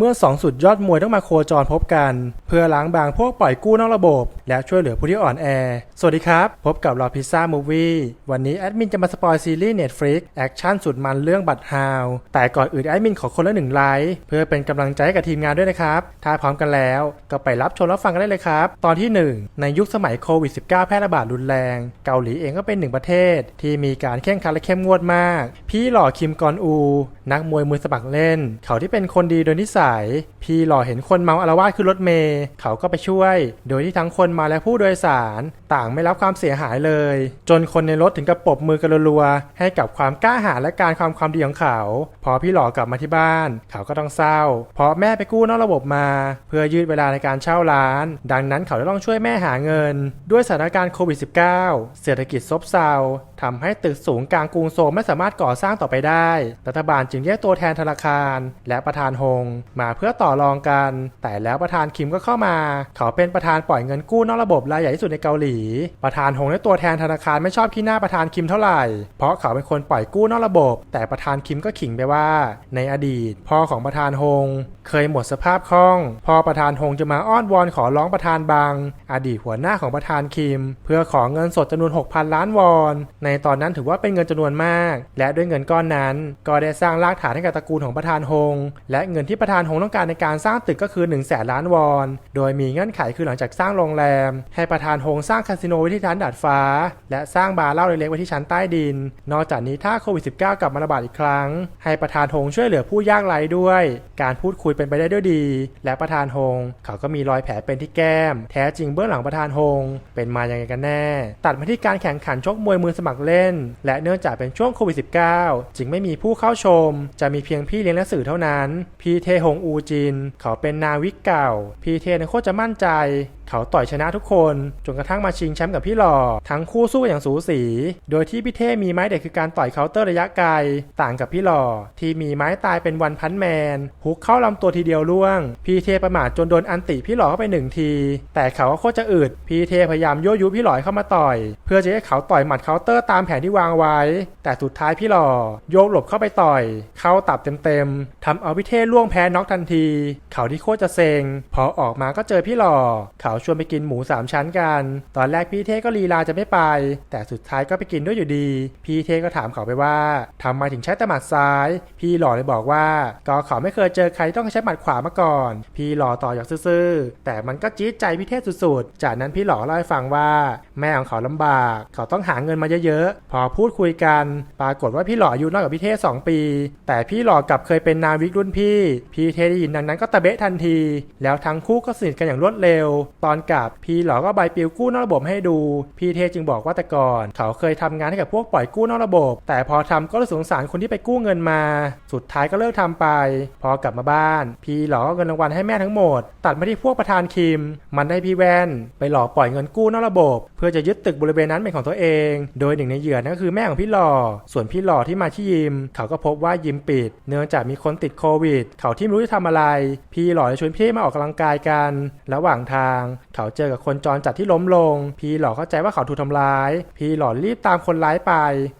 เมื่อ 2 สุดยอดมวยต้องมาโคจรพบกัน เพื่อล้างบางพวกปล่อยกู้นอกระบบ และช่วยเหลือผู้ที่อ่อนแอ สวัสดีครับ พบกับรอพิซซ่ามูวี่วันนี้แอดมินจะมาสปอยซีรีส์ Netflix แอคชั่นสุดมันเรื่องบัตรฮาวแต่ก่อนอื่นแอดมินขอคนละหนึ่งไลค์เพื่อเป็นกำลังใจให้กับทีมงานด้วยนะครับ ถ้าพร้อมกันแล้วก็ไปรับชมรับฟังกันได้เลยครับ ตอนที่ 1 ในยุคสมัยโควิด -19 แพร่ระบาดรุนแรง เกาหลีเองก็เป็นหนึ่งประเทศ ที่มีการเข่งขันและเข้มงวดมาก พี่หล่อคิมกอนอู นักมวยมือสมัครเล่น เขาที่เป็นคนดีโดยนิสัยพี่หล่อเห็นคนเมาอารวาสขึ้นรถเมย์เขาก็ไปช่วย โดยที่ทั้งคนมาและผู้โดยสาร ต่างไม่รับความเสียหายเลย จนคนในรถถึงกับปบมือกันรัวๆให้กับความกล้าหาญและการความความดีของเขา พอพี่หล่อกลับมาที่บ้าน เขาก็ต้องเศร้า เพราะแม่ไปกู้นอกระบบมา เพื่อยืดเวลาในการเช่าร้าน ดังนั้นเขาต้องช่วยแม่หาเงิน ด้วยสถานการณ์โควิด -19 เศรษฐกิจซบเซา ทำให้ตึกสูงกลางกรุงโซลไม่สามารถก่อสร้างต่อไปได้ รัฐบาลจึงเรียกตัวแทนธนาคาร และประธานฮงมาเพื่อต่อรองกัน แต่แล้วประธานคิมก็เข้ามา เขาเป็นประธานปล่อยเงินกู้นอกระบบรายใหญ่ที่สุดในเกาหลี ประธานฮงและตัวแทนธนาคารไม่ชอบขี้หน้าประธานคิมเท่าไหร่ เพราะเขาเป็นคนปล่อยกู้นอกระบบ แต่ประธานคิมก็ขิงไปว่า ในอดีตพ่อของประธานฮง เคยหมดสภาพคล่อง พอประธานฮงจะมาอ้อนวอนขอร้องประธานบาง อดีตหัวหน้าของประธานคิม เพื่อขอเงินสดจำนวน 6,000 ล้านวอน ในตอนนั้นถือว่าเป็นเงินจำนวนมาก และด้วยเงินก้อนนั้น ก็ได้สร้างรากฐานให้กับตระกูลของประธานฮง และเงินที่ประธานฮงต้องการในการสร้างตึกก็คือ1 0 0 0 0แสนล้านวอน โดยมีเงื่อนไขคือหลังจากสร้างโรงแรม ให้ประธานฮงสร้างคาสิโนไว้ที่ชั้นดาดฟ้า และสร้างบาร์เหล้าเล็กๆไว้ที่ชั้นใต้ดิน นอกจากนี้ถ้าโควิด -19 กลับมาระบาดอีกครั้ง ให้ประธานฮงช่วยเหลือผู้ยากไร้ด้วย การพูดคุยเป็นไปได้ด้วยดี และประธานฮงเขาก็มีรอยแผลเป็นที่แก้ม แท้จริงเบื้องหลังประธานฮงเป็นมาอย่างไรกันแน่ ตัดมาที่การแข่งขันชกมวยมือสมัครเล่น และเนื่องจากเป็นช่วงโควิด -19 จึงไม่มีผู้เข้าชม จะมีเพียงพี่เลี้ยงและสื่อเท่านั้น พี่เทฮงอูจิน เขาเป็นนาวิกเก่า พี่เทในโคตรจะมั่นใจ เขาต่อยชนะทุกคนจนกระทั่งมาชิงแชมป์กับพี่หล่อทั้งคู่สู้อย่างสูสี โดยที่พี่เทมีไม้เด็ดคือการต่อยเคาน์เตอร์ระยะไกล ต่างกับพี่หล่อที่มีไม้ตายเป็นวันพันแมนฮุกเข้าลำตัวทีเดียวล่วง พี่เทประมาทจนโดนอันติพี่หล่อเข้าไปหนึ่งที แต่เขาก็โคตรจะอึดพี่เทพยายามยั่วยุพี่หล่อเข้ามาต่อย เพื่อจะให้เขาต่อยหมัดเคาน์เตอร์ตามแผนที่วางไว้ แต่สุดท้ายพี่หล่อโยกหลบเข้าไปต่อย เข้าตับเต็มๆทำเอาพี่เทล่วงแพ้น็อกทันที เขาที่โคตรจะเซ็งพอออกมาก็เจอพี่หล่อเขาชวนไปกินหมูสามชั้นกัน ตอนแรกพี่เทก็ลีลาจะไม่ไป แต่สุดท้ายก็ไปกินด้วยอยู่ดี พี่เทก็ถามเขาไปว่าทำไมถึงใช้แต่หมัดซ้าย พี่หล่อเลยบอกว่า ก็เขาไม่เคยเจอใครต้องใช้หมัดขวามาก่อน พี่หล่อต่ออย่างซื่อแต่มันก็จี๊ดใจพี่เทสุดๆ จากนั้นพี่หล่อเล่าให้ฟังว่า แม่ของเขาลำบาก เขาต้องหาเงินมาเยอะๆ พอพูดคุยกัน ปรากฏว่าพี่หล่ออายุน้อยกว่าพี่เท2ปี แต่พี่หล่อกลับเคยเป็นนาวิกรุ่นพี่ พี่เทได้ยินดังนั้นก็ตะเบะทันที แล้วทั้งคู่ก็สนิทกันอย่างรวดเร็ว ตอนกลับพี่หล่อก็ใบปลิวกู้นอกระบบให้ดู พี่เทจึงบอกว่าแต่ก่อน เขาเคยทำงานให้กับพวกปล่อยกู้นอกระบบ แต่พอทำก็รู้สงสารคนที่ไปกู้เงินมา สุดท้ายก็เลิกทำไป พอกลับมาบ้าน พี่หล่อก็เงินรางวัลให้แม่ทั้งหมด ตัดมาที่พวกประธานคิม มันได้พี่แวนไปหลอกปล่อยเงินกู้นอกระบบ เพื่อจะยึดตึกบริเวณนั้นเป็นของตัวเอง โดยหนึ่งในเหยื่อนั่นก็คือแม่ของพี่หล่อ ส่วนพี่หล่อที่มาที่ยิม เขาก็พบว่ายิมปิด เนื่องจากมีคนติดโควิด เขาที่ไม่รู้จะทำอะไร พี่หล่อเลยชวนพี่มาออกกำลังกายกัน ระหว่างทาง เขาเจอกับคนจรจัดที่ล้มลง พี่หล่อเข้าใจว่าเขาถูกทำร้าย พี่หล่อรีบตามคนร้ายไป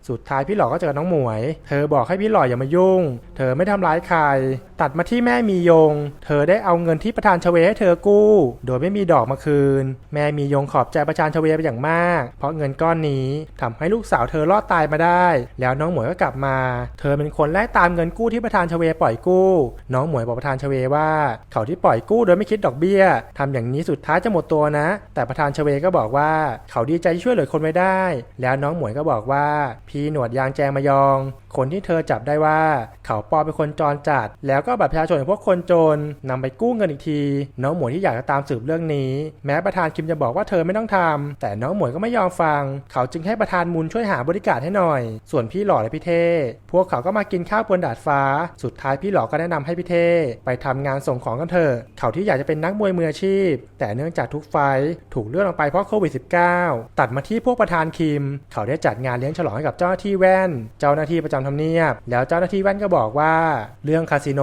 สุดท้ายพี่หล่อก็เจอน้องหมวย เธอบอกให้พี่หล่ออย่ามายุ่ง เธอไม่ทำร้ายใคร ตัดมาที่แม่มียง เธอได้เอาเงินที่ประธานชเวให้เธอกู้ โดยไม่มีดอกมาคืน แม่มียงขอบใจประธานชเวไปอย่างมาก เพราะเงินก้อนนี้ทำให้ลูกสาวเธอรอดตายมาได้ แล้วน้องหมวยก็กลับมา เธอเป็นคนไล่ตามเงินกู้ที่ประธานชเวปล่อยกู้ น้องหมวยบอกประธานชเวว่า เขาที่ปล่อยกู้โดยไม่คิดดอกเบี้ยทำอย่างนี้สุดท้ายจะหมดตัวนะ แต่ประธานชเวก็บอกว่า เขาดีใจที่ช่วยเหลือคนไว้ได้ แล้วน้องหมวยก็บอกว่า พี่หนวดยางแจงมายองคนที่เธอจับได้ว่า เขาปอเป็นคนจรจัด แล้วก็บัตรประชาชนของพวกคนจนนำไปกู้เงินอีกที น้องหมวยที่อยากจะตามสืบเรื่องนี้ แม้ประธานคิมจะบอกว่าเธอไม่ต้องทำแต่น้องหมวยก็ไม่ยอมฟัง เขาจึงให้ประธานมุนช่วยหาบริการให้หน่อย ส่วนพี่หล่อและพี่เท่พวกเขาก็มากินข้าวบนดาดฟ้า สุดท้ายพี่หล่อก็แนะนำให้พี่เท่ไปทำงานส่งของกันเถอะเขาที่อยากจะเป็นนักมวยมืออาชีพ แต่เนื่องจากทุกไฟถูกเลื่อนออกไปเพราะโควิด -19 ตัดมาที่พวกประธานคิม เขาได้จัดงานเลี้ยงฉลองให้กับเจ้าหน้าที่แว่น เจ้าหน้าที่ประจำทำเนียบ แล้วเจ้าหน้าที่แว่นก็บอกว่า เรื่องคาสิโน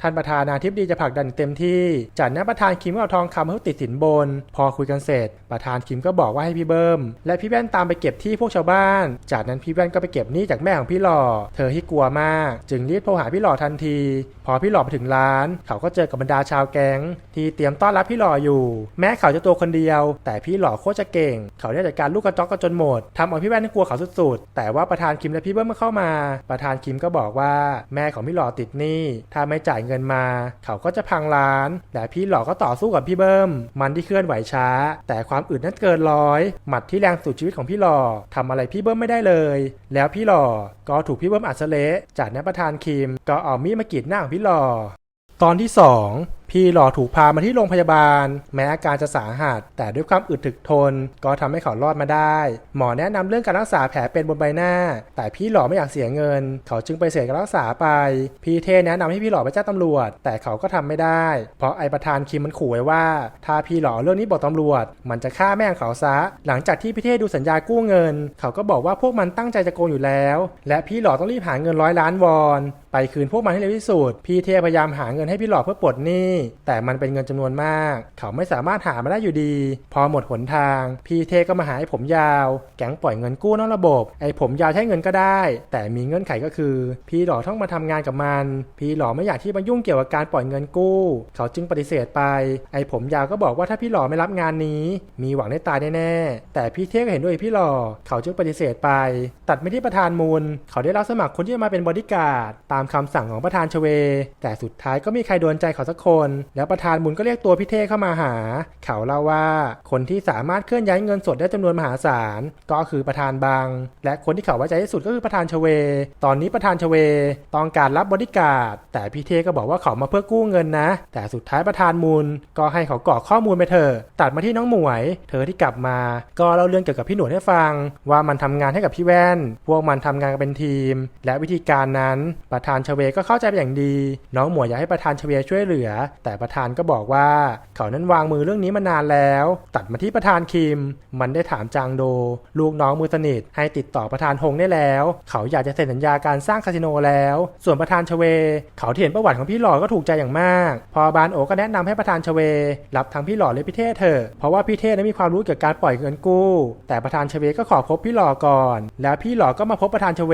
ท่านประธานาธิบดีจะผลักดันเต็มที่จากนั้นประธานคิมเอาทองคำให้ติดสินบน พอคุยกันเสร็จ ประธานคิมก็บอกว่าให้พี่เบิ้มและพี่แว่นตามไปเก็บที่พวกชาวบ้าน จากนั้นพี่แว่นก็ไปเก็บหนี้จากแม่ของพี่หล่อ เธอที่กลัวมาก จึงรีบโทรหาพี่หล่อทันที พอพี่หล่อไปถึงร้าน เขาก็เจอกับบรรดาชาวแก๊งที่เตรียมต้อนรับพี่หล่ออยู่ แม้เขาจะตัวคนเดียว แต่พี่หล่อโคตรจะเก่ง เขาได้จัดการลูกกระจอกกันจนหมดทำเอาพี่แว่นกลัวเขาสุดๆ แต่ว่าประธานคิมและพี่เบิ้มมาเข้ามาประธานคิมก็บอกว่าแม่ของพี่หล่อติดหนี้ถ้าไม่จ่ายเงินมา เขาก็จะพังร้าน แต่พี่หล่อก็ต่อสู้กับพี่เบิ้ม มันที่เคลื่อนไหวช้า แต่ความอึดนั้นเกินร้อย หมัดที่แรงสุดชีวิตของพี่หล่อทำอะไรพี่เบิ้มไม่ได้เลย แล้วพี่หล่อก็ถูกพี่เบิ้มอัดซะเละจากนั้นประธานคิมก็เอามีดมากรีดหน้าของพี่หล่อตอนที่ 2พี่หล่อถูกพามาที่โรงพยาบาล แม้อาการจะสาหัส แต่ด้วยความอึดถึกทน ก็ทำให้เขารอดมาได้ หมอแนะนำเรื่องการรักษาแผลเป็นบนใบหน้า แต่พี่หล่อไม่อยากเสียเงิน เขาจึงไปเสียการรักษาไป พี่เทแนะนำให้พี่หล่อไปแจ้งตำรวจ แต่เขาก็ทำไม่ได้ เพราะไอประธานคิมมันขู่ไว้ว่า ถ้าพี่หล่อเรื่องนี้บอกตำรวจ มันจะฆ่าแม่ของเขาซะ หลังจากที่พี่เทดูสัญญากู้เงิน เขาก็บอกว่าพวกมันตั้งใจจะโกงอยู่แล้ว และพี่หล่อต้องรีบหาเงินร้อยล้านวอน ไปคืนพวกมันให้เร็วที่สุด พี่เทพยายามหาเงินให้พี่หล่อเพื่อปลดหนี้แต่มันเป็นเงินจำนวนมาก เขาไม่สามารถหามาได้อยู่ดี พอหมดหนทาง พี่เทก็มาหาไอ้ผมยาว แก๊งปล่อยเงินกู้นอกระบบ ไอ้ผมยาวใช้เงินก็ได้ แต่มีเงื่อนไขก็คือ พี่หล่อต้องมาทำงานกับมัน พี่หล่อไม่อยากที่มายุ่งเกี่ยวกับการปล่อยเงินกู้ เขาจึงปฏิเสธไป ไอ้ผมยาวก็บอกว่าถ้าพี่หล่อไม่รับงานนี้ มีหวังได้ตายแน่ๆ แต่พี่เทก็เห็นด้วยพี่หล่อ เขาจึงปฏิเสธไป ตัดไปที่ประธานมูล เขาได้รับสมัครคนที่จะมาเป็นบอดี้การ์ดตามคำสั่งของประธานชเว แต่สุดท้ายก็มีใครโดนใจเขาสักคนแล้วประธานมูลก็เรียกตัวพี่เทเข้ามาหา เขาเล่าว่าคนที่สามารถเคลื่อนย้ายเงินสดได้จำนวนมหาศาล ก็คือประธานบาง และคนที่เขาไว้ใจที่สุดก็คือประธานชเว ตอนนี้ประธานชเวต้องการรับบอดิการแต่พี่เทก็บอกว่าเขามาเพื่อกู้เงินนะ แต่สุดท้ายประธานมูล ก็ให้เขากรอกข้อมูลไปเถอะตัดมาที่น้องหมวย เธอที่กลับมา ก็เล่าเรื่องเกี่ยวกับพี่หนวดให้ฟัง ว่ามันทำงานให้กับพี่แว่น พวกมันทำงานกันเป็นทีม และวิธีการนั้นประธานชเวก็เข้าใจเป็นอย่างดี น้องหมวยอยากให้ประธานชเวช่วยเหลือแต่ประธานก็บอกว่า เขานั้นวางมือเรื่องนี้มานานแล้ว ตัดมาที่ประธานคิม มันได้ถามจางโด ลูกน้องมือสนิทให้ติดต่อประธานฮงได้แล้ว เขาอยากจะเซ็นสัญญาการสร้างคาสิโนแล้ว ส่วนประธานชเว เขาเห็นประวัติของพี่หล่อก็ถูกใจอย่างมาก พอบานโอก็แนะนำให้ประธานชเว รับทั้งพี่หล่อและพี่เทศเถอะเพราะว่าพี่เทศนั้นมีความรู้เกี่ยวกับการปล่อยเงินกู้ แต่ประธานชเวก็ขอพบพี่หล่อก่อน แล้วพี่หล่อก็มาพบประธานชเว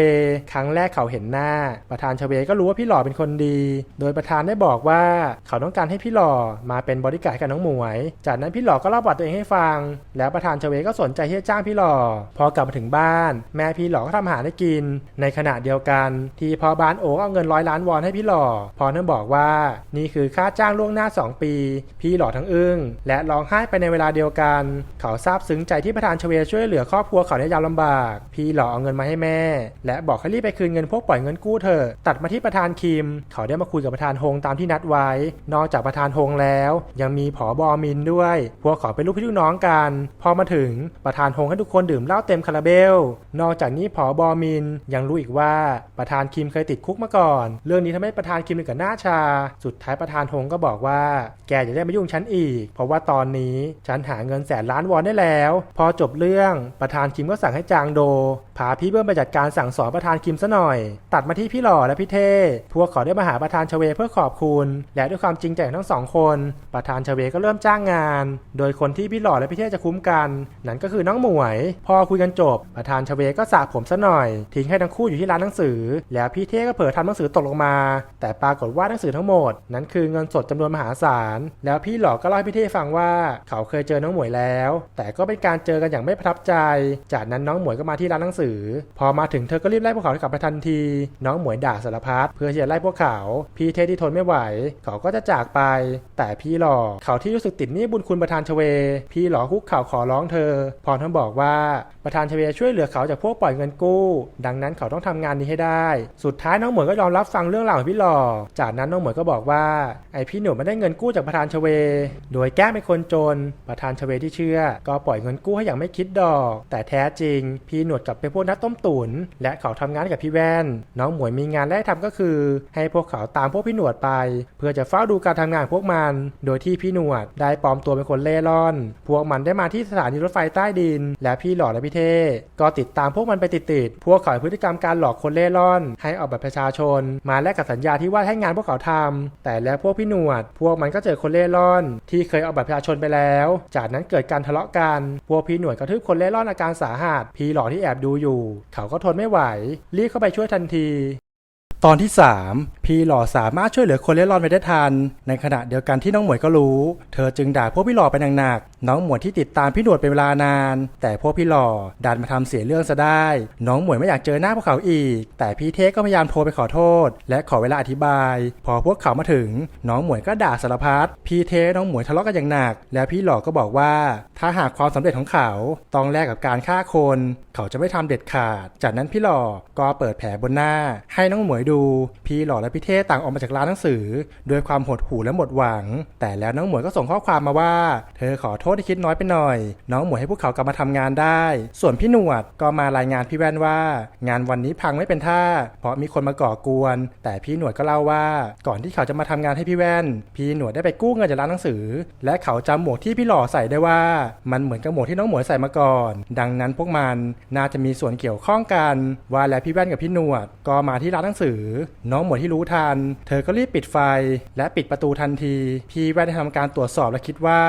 ครั้งแรกเขาเห็นหน้า ประธานชเวก็รู้ว่าพี่หล่อเป็นคนดี โดยประธานได้บอกว่าเขาต้องการให้พี่หล่อมาเป็นบริการให้กับน้องหมวย จากนั้นพี่หล่อก็เล่าประวัติตัวเองให้ฟัง แล้วประธานชเวก็สนใจที่จะจ้างพี่หล่อ พอกลับมาถึงบ้าน แม่พี่หล่อก็ทำอาหารให้กิน ในขณะเดียวกัน ที่พอบ้านโอเอาเงินร้อยล้านวอนให้พี่หล่อ พอนั้นบอกว่า นี่คือค่าจ้างล่วงหน้า 2 ปี พี่หล่อทั้งอึ้งและร้องไห้ไปในเวลาเดียวกัน เขาซาบซึ้งใจที่ประธานชเวช่วยเหลือครอบครัวเขาในยามลำบาก พี่หล่อเอาเงินมาให้แม่ และบอกให้รีบไปคืนเงินพวกปล่อยเงินกู้เถอะตัดมาที่ประธานคิม เขาได้มาคุยกับประธานฮงตามที่นัดไว้นอกจากประธานฮงแล้ว ยังมีผอบอมินด้วย พวกขาเป็นลูกพี่ลูกน้องกัน พอมาถึงประธานฮงให้ทุกคนดื่มเหล้าเต็มคาราเบล นอกจากนี้ผอบอมินยังรู้อีกว่าประธานคิมเคยติดคุกมาก่อน เรื่องนี้ทำให้ประธานคิมถึงกับหน้าชา สุดท้ายประธานฮงก็บอกว่า แกอย่าได้มายุ่งฉันอีก เพราะว่าตอนนี้ฉันหาเงินแสนล้านวอนได้แล้ว พอจบเรื่องประธานคิมก็สั่งให้จางโดพาพี่เบิ้มไปจัดการสั่งสอนประธานคิมซะหน่อย ตัดมาที่พี่หล่อและพี่เท่พวกขาได้มาหาประธานชเวเพื่อขอบคุณ และด้วยความจริงใจทั้งสองคน ประธานชเวก็เริ่มจ้างงาน โดยคนที่พี่หล่อและพี่เท่จะคุ้มกัน นั่นก็คือน้องหมวย พอคุยกันจบ ประธานชเวก็สระผมซะหน่อย ทิ้งให้ทั้งคู่อยู่ที่ร้านหนังสือ แล้วพี่เท่ก็เผลอทำหนังสือตกลงมา แต่ปรากฏว่าหนังสือทั้งหมด นั้นคือเงินสดจำนวนมหาศาล แล้วพี่หล่อก็เล่าให้พี่เท่ฟังว่า เขาเคยเจอน้องหมวยแล้ว แต่ก็เป็นการเจอกันอย่างไม่ประทับใจ จากนั้นน้องหมวยก็มาที่ร้านหนังสือ พอมาถึงเธอก็รีบไล่พวกเขากลับไปทันที น้องหมวยด่าสารพัดเพื่อจะไล่พวกเขา พี่เท่ที่ทนไม่ไหว เขาก็จะจากไป แต่พี่หล่อเขาที่รู้สึกติดหนี้บุญคุณประธานชเว พี่หล่อคุกเข่าขอร้องเธอ พรท่านบอกว่าประธานชเวช่วยเหลือเขาจากพวกปล่อยเงินกู้ ดังนั้นเขาต้องทำงานนี้ให้ได้ สุดท้ายน้องหมวยก็ยอมรับฟังเรื่องราวของพี่หล่อ จากนั้นน้องหมวยก็บอกว่าไอพี่หนุ่มไม่ได้เงินกู้จากประธานชเว โดยแก้เป็นคนจน ประธานชเวที่เชื่อ ก็ปล่อยเงินกู้ให้อย่างไม่คิดดอก แต่แท้จริง พี่หนวดกลับเป็นพวกนักต้มตุ๋นและเขาทำงานกับพี่แว่น น้องหมวยมีงานแรกทำก็คือ ให้พวกเขาตามพวกพี่หนวดไป เพื่อจะเฝ้าดูการการทำงานพวกมัน โดยที่พี่หนวดได้ปลอมตัวเป็นคนเล่ร่อน พวกมันได้มาที่สถานีรถไฟใต้ดิน และพี่หล่อและพี่เท่ก็ติดตามพวกมันไปติดๆพวกเขาพฤติกรรมการหลอกคนเล่ร่อน ให้เอาบัตรประชาชน มาแลกกับสัญญาที่ว่าให้งานพวกเขาทำแต่แล้วพวกพี่หนวด พวกมันก็เจอคนเล่ร่อน ที่เคยเอาบัตรประชาชนไปแล้ว จากนั้นเกิดการทะเลาะกัน พวกพี่หนวดกระทืบคนเล่ร่อนอาการสาหัสพี่หล่อที่แอบดูอยู่ เขาก็ทนไม่ไหว รีบเข้าไปช่วยทันที ตอนที่ 3 พี่หล่อสามารถช่วยเหลือคนเล่ร่อนไปได้ทัน ในขณะเดียวกันที่น้องหมวยก็รู้ เธอจึงด่าพวกพี่หล่อไปหนักๆ น้องหมวยที่ติดตามพี่หนวดเป็นเวลานาน แต่พวกพี่หล่อดันมาทำเสียเรื่องซะได้ น้องหมวยไม่อยากเจอหน้าพวกเขาอีก แต่พี่เทก็พยายามโทรไปขอโทษ และขอเวลาอธิบาย พอพวกเขามาถึง น้องหมวยก็ด่าสารพัดพี่เทน้องหมวยทะเลาะกันอย่างหนัก แล้วพี่หล่อก็บอกว่า ถ้าหากความสำเร็จของเขาต้องแลกกับการฆ่าคน เขาจะไม่ทำเด็ดขาด จากนั้นพี่หล่อก็เปิดแผลบนหน้า ให้น้องหมวยดู พี่หล่อและพี่เท่ต่างออกมาจากร้านหนังสือ ด้วยความหดหู่และหมดหวัง แต่แล้วน้องหมวยก็ส่งข้อความมาว่า เธอขอโทษที่คิดน้อยไปหน่อย น้องหมวยให้พวกเขากลับมาทำงานได้ ส่วนพี่หนวดก็มารายงานพี่แว่นว่า งานวันนี้พังไม่เป็นท่า เพราะมีคนมาก่อกวน แต่พี่หนวดก็เล่าว่า ก่อนที่เขาจะมาทำงานให้พี่แว่น พี่หนวดได้ไปกู้เงินจากร้านหนังสือ และเขาจำหมวกที่พี่หล่อใส่ได้ว่า มันเหมือนกับหมวกที่น้องหมวยใส่มาก่อน ดังนั้นพวกมันน่าจะมีส่วนเกี่ยวข้องกัน ว่าแล้วพี่แว่นกับพี่หนวด ก็มาที่ร้านหนังสือ น้องหมวยที่รู้ทัน เธอก็รีบปิดไฟ และปิดประตูทันที พี่แว่นได้ทำการตรวจสอบและคิดว่า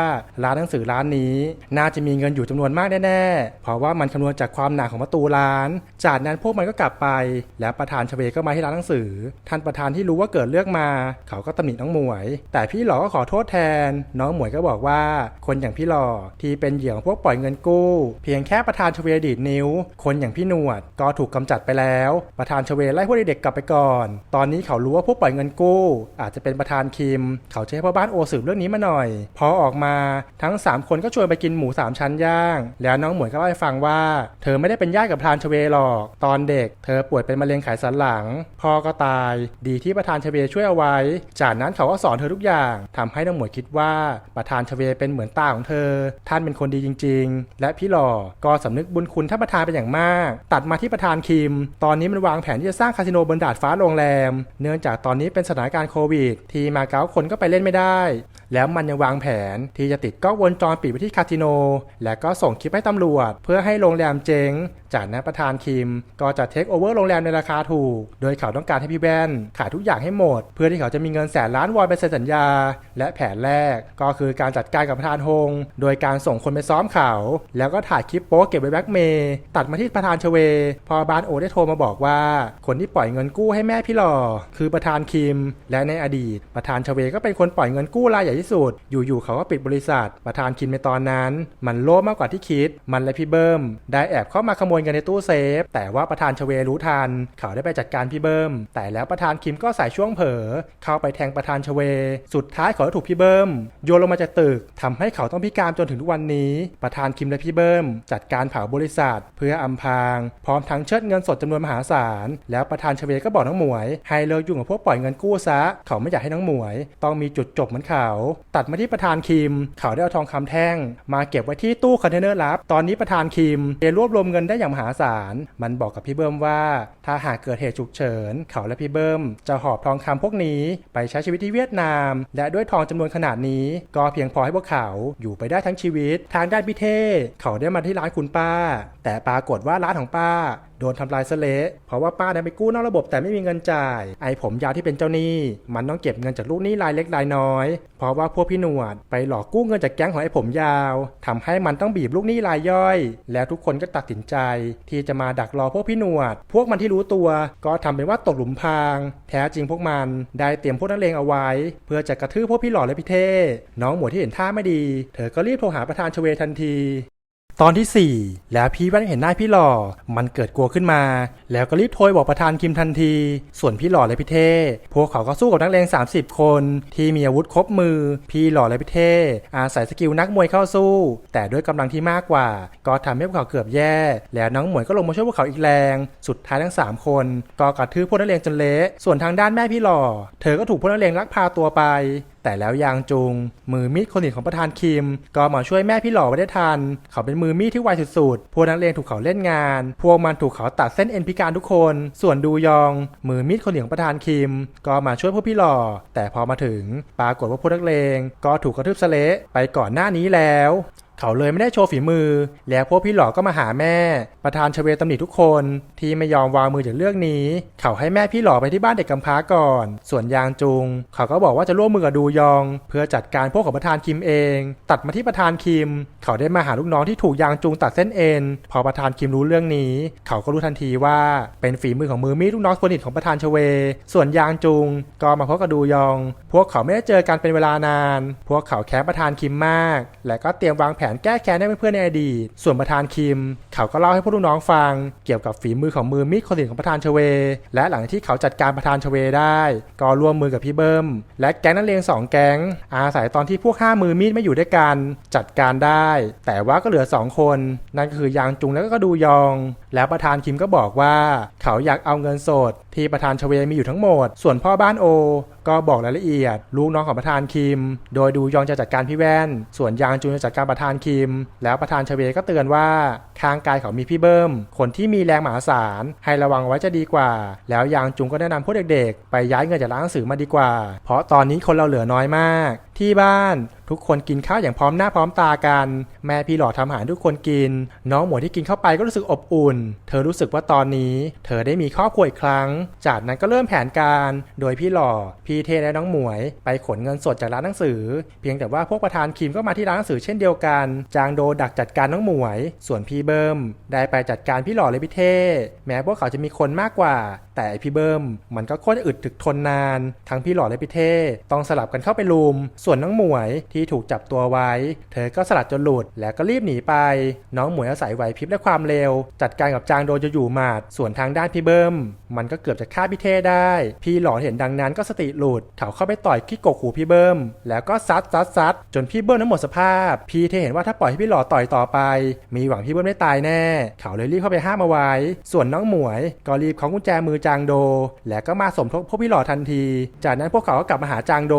ร้านหนังสือร้านนี้ น่าจะมีเงินอยู่จำนวนมากแน่ๆ เพราะว่ามันคำนวณจากความหนาของประตูร้าน จากนั้นพวกมันก็กลับไป แล้วประธานชเวก็มาที่ร้านหนังสือ ท่านประธานที่รู้ว่าเกิดเรื่องมา เขาก็ตำหนิน้องหมวย แต่พี่หล่อก็ขอโทษแทน น้องหมวยก็บอกว่า คนอย่างพี่หล่อที่เป็นเหยื่อของพวกปล่อยเงินกู้ เพียงแค่ประธานชเวดีดนิ้ว คนอย่างพี่หนวด ก็ถูกกำจัดไปแล้ว ประธานชเวไล่พวกเด็กๆกลับไปก่อน ตอนนี้เขารู้ว่าพวกปล่อยเงินกู้ อาจจะเป็นประธานคิม เขาจะให้พ่อบ้านโอสืบเรื่องนี้มาหน่อย พอออกมาทั้ง 3คนก็ชวนไปกินหมู 3 ชั้นย่าง แล้วน้องหมวยก็เล่าให้ฟังว่า เธอไม่ได้เป็นญาติกับประธานชเวหรอก ตอนเด็ก เธอป่วยเป็นมะเร็งไขสันหลัง พ่อก็ตาย ดีที่ประธานชเวช่วยเอาไว้ จากนั้นเขาก็สอนเธอทุกอย่างทำให้น้องหมวยคิดว่าประธานชเวเป็นเหมือนตาของเธอ ท่านเป็นคนดีจริง ๆ และพี่หล่อก็สำนึกบุญคุณท่านประธานเป็นอย่างมาก ตัดมาที่ประธานคิม ตอนนี้มันวางแผนที่จะสร้างคาสิโนบนดาดฟ้าโรงแรม เนื่องจากตอนนี้เป็นสถานการณ์โควิด ที่มาเก๊าคนก็ไปเล่นไม่ได้ แล้วมันยังวางแผนที่จะติดกล้องวงจรปิดไว้ที่คาสิโน และก็ส่งคลิปให้ตำรวจ เพื่อให้โรงแรมเจ๊ง จากนั้นประธานคิม ก็จะเทคโอเวอร์โรงแรมในราคาถูก โดยเขาต้องการให้พี่แว่นขายทุกอย่างให้หมด เพื่อที่เขาจะมีเงินแสนล้านวอนไปเซ็นสัญญา และแผนแรกก็คือการจัดการกับประธานฮง โดยการส่งคนไปซ้อมเขา แล้วก็ถ่ายคลิปโป๊เก็บไว้แบ็กเมย์ตัดมาที่ประธานชเว พอบานโอได้โทรมาบอกว่า คนที่ปล่อยเงินกู้ให้แม่พี่หล่อคือประธานคิม และในอดีตประธานชเวก็เป็นคนปล่อยเงินกู้รายใหญ่ที่สุด อยู่ๆเขาก็ปิดบริษัท ประธานคิมในตอนนั้น มันโลภมากกว่าที่คิด มันและพี่เบิ้มได้แอบเข้ามาขโมยเงินในตู้เซฟ แต่ว่าประธานชเวรู้ทัน เขาได้ไปจัดการพี่เบิ้มแต่แล้วประธานคิมก็ใส่ช่วงเผลอเข้าไปแทงประธานชเว สุดท้ายเขาก็ถูกพี่เบิ้มโยนลงมาจากตึกทำให้เขาต้องพิการจนถึงทุกวันนี้ ประธานคิมและพี่เบิ้มจัดการเผาบริษัท เพื่ออำพราง พร้อมทั้งเชิดเงินสดจำนวนมหาศาล แล้วประธานชเวก็บอกน้องหมวย ให้เลิกยุ่งกับพวกปล่อยเงินกู้ซะ เขาไม่อยากให้น้องหมวย ต้องมีจุดจบเหมือนเขาตัดมาที่ประธานคิมเขาได้เอาทองคำแท่ง มาเก็บไว้ที่ตู้คอนเทนเนอร์ลับ ตอนนี้ประธานคิมเรวบรวมเงินได้อย่างมหาศาล มันบอกกับพี่เบิ้มว่า ถ้าหากเกิดเหตุฉุกเฉิน เขาและพี่เบิ้มจะหอบทองคำพวกนี้ไปใช้ชีวิตที่เวียดนาม และด้วยทองจำนวนขนาดนี้ ก็เพียงพอให้พวกเขาอยู่ไปได้ทั้งชีวิต ทางด้านพี่เท่เขาได้มาที่ร้านคุณป้า แต่ปรากฏว่าร้านของป้า โดนทำลายซะเละเพราะว่าป้าเนี่ยไปกู้นอกระบบแต่ไม่มีเงินจ่าย ไอ้ผมยาวที่เป็นเจ้าหนี้ มันต้องเก็บเงินจากลูกหนี้รายเล็กรายน้อย เพราะว่าพวกพี่หนวดไปหลอกกู้เงินจากแก๊งของไอ้ผมยาวทำให้มันต้องบีบลูกหนี้รายย่อย แล้วทุกคนก็ตัดสินใจ ที่จะมาดักรอพวกพี่หนวด พวกมันที่รู้ตัว ก็ทำเป็นว่าตกหลุมพราง แท้จริงพวกมันได้เตรียมพวกนักเลงเอาไว้ เพื่อจะกระทืบพวกพี่หล่อและพี่เท่น้องหมวยที่เห็นท่าไม่ดี เธอก็รีบโทรหาประธานชเวทันที ตอนที่ 4 แล้วพี่แว่นเห็นหน้าพี่หล่อ มันเกิดกลัวขึ้นมา แล้วก็รีบโทรบอกประธานคิมทันที ส่วนพี่หล่อและพี่เท่พวกเขาก็สู้กับนักเลง30 คน ที่มีอาวุธครบมือ พี่หล่อและพี่เท่อาศัยสกิลนักมวยเข้าสู้ แต่ด้วยกำลังที่มากกว่า ก็ทำให้พวกเขาเกือบแย่ แล้วน้องหมวยก็ลงมาช่วยพวกเขาอีกแรง สุดท้ายทั้ง 3 คน ก็กระทืบพวกนักเลงจนเละ ส่วนทางด้านแม่พี่หล่อ เธอก็ถูกพวกนักเลงลักพาตัวไป แต่แล้วยางจุง มือมีดคนสนิทของประธานคิม ก็มาช่วยแม่พี่หล่อไว้ได้ทัน เขาเป็นมือมีดที่ไวสุดๆ พวกนักเรียนถูกเขาเล่นงาน พวกมันถูกเขาตัดเส้นเอ็นพิการทุกคน ส่วนดูยอง มือมีดคนสนิทของประธานคิม ก็มาช่วยพวกพี่หล่อ แต่พอมาถึง ปรากฏว่าพวกนักเลง ก็ถูกกระทืบสเละไปก่อนหน้านี้แล้ว เขาเลยไม่ได้โชว์ฝีมือ แล้วพวกพี่หลอกก็มาหาแม่ ประธานชเวตำหนิทุกคน ที่ไม่ยอมวางมือจากเรื่องนี้ เขาให้แม่พี่หลอกไปที่บ้านเด็กกำพร้าก่อน ส่วนยางจุง เขาก็บอกว่าจะร่วมมือกับดูยอง เพื่อจัดการพวกของประธานคิมเอง ตัดมาที่ประธานคิม เขาได้มาหาลูกน้องที่ถูกยางจุงตัดเส้นเอ็น พอประธานคิมรู้เรื่องนี้ เขาก็รู้ทันทีว่าเป็นฝีมือของมือมีดลูกน้องคนสนิทของประธานชเว ส่วนยางจุง ก็มาพบกับดูยอง พวกเขาไม่ได้เจอกันเป็นเวลานาน พวกเขาแค้นประธานคิมมาก และก็เตรียมวางแผนนแก้แค้นให้เพื่อนๆในอดีต ส่วนประธานคิม เขาก็เล่าให้พวกลูกน้องฟัง เกี่ยวกับฝีมือของมือมีดคนสนิทของประธานชเว และหลังที่เขาจัดการประธานชเวได้ ก็ร่วมมือกับพี่เบิ้ม และแก๊งนักเลงสองแก๊ง อาศัยตอนที่พวกห้ามือมีดไม่อยู่ด้วยกัน จัดการได้ แต่ว่าก็เหลือสองคน นั่นก็คือยางจุงแล้วก็ดูยอง แล้วประธานคิมก็บอกว่าเขาอยากเอาเงินสด ที่ประธานชเวมีอยู่ทั้งหมด ส่วนพ่อบ้านโอ ก็บอกรายละเอียด ลูกน้องของประธานคิม โดยดูยองจะจัดการพี่แว่น ส่วนยางจุนจะจัดการประธานคิม แล้วประธานชเวก็เตือนว่า ข้างกายเขามีพี่เบิ้ม คนที่มีแรงมหาศาล ให้ระวังไว้จะดีกว่า แล้วยางจุงก็แนะนำพวกเด็กๆ ไปย้ายเงินจากร้านหนังสือมาดีกว่า เพราะตอนนี้คนเราเหลือน้อยมาก ที่บ้านทุกคนกินข้าวอย่างพร้อมหน้าพร้อมตากัน แม่พี่หล่อทำอาหารทุกคนกิน น้องหมวยที่กินเข้าไปก็รู้สึกอบอุ่น เธอรู้สึกว่าตอนนี้ เธอได้มีครอบครัวอีกครั้ง จากนั้นก็เริ่มแผนการ โดยพี่หล่อ พี่เทและน้องหมวย ไปขนเงินสดจากร้านหนังสือ เพียงแต่ว่าพวกประธานคิมก็มาที่ร้านหนังสือเช่นเดียวกัน จางโดดักจัดการน้องหมวย ส่วนพี่เบมได้ไปจัดการพี่หล่อเลยพี่เทแม้พวกเขาจะมีคนมากกว่าแต่พี่เบิ้มมันก็โคตรอึดถึกทนนาน ทั้งพี่หล่อและพี่เท่ต้องสลับกันเข้าไปลุม ส่วนน้องหมวยที่ถูกจับตัวไว้ เธอก็สลัดจนหลุดแล้วก็รีบหนีไป น้องหมวยอาศัยไหวพริบและความเร็ว จัดการกับจางโดยจะอยู่หมาด ส่วนทางด้านพี่เบิ้มมันก็เกือบจะฆ่าพี่เท่ได้ พี่หล่อเห็นดังนั้นก็สติหลุดเขาเข้าไปต่อยที่กกหูพี่เบิ้มแล้วก็ซัดซัดซัดจนพี่เบิ้มนั้นหมดสภาพ พี่เท่เห็นว่าถ้าปล่อยให้พี่หล่อต่อยต่อไป มีหวังพี่เบิ้มได้ตายแน่ เขาเลยรีบเข้าไปห้ามเอาไว้ ส่วนน้องหมวยก็รีบของกุญแจมือจางโด แล้วก็มาสมทบพวกพี่หล่อทันที จากนั้นพวกเขาก็กลับมาหาจางโด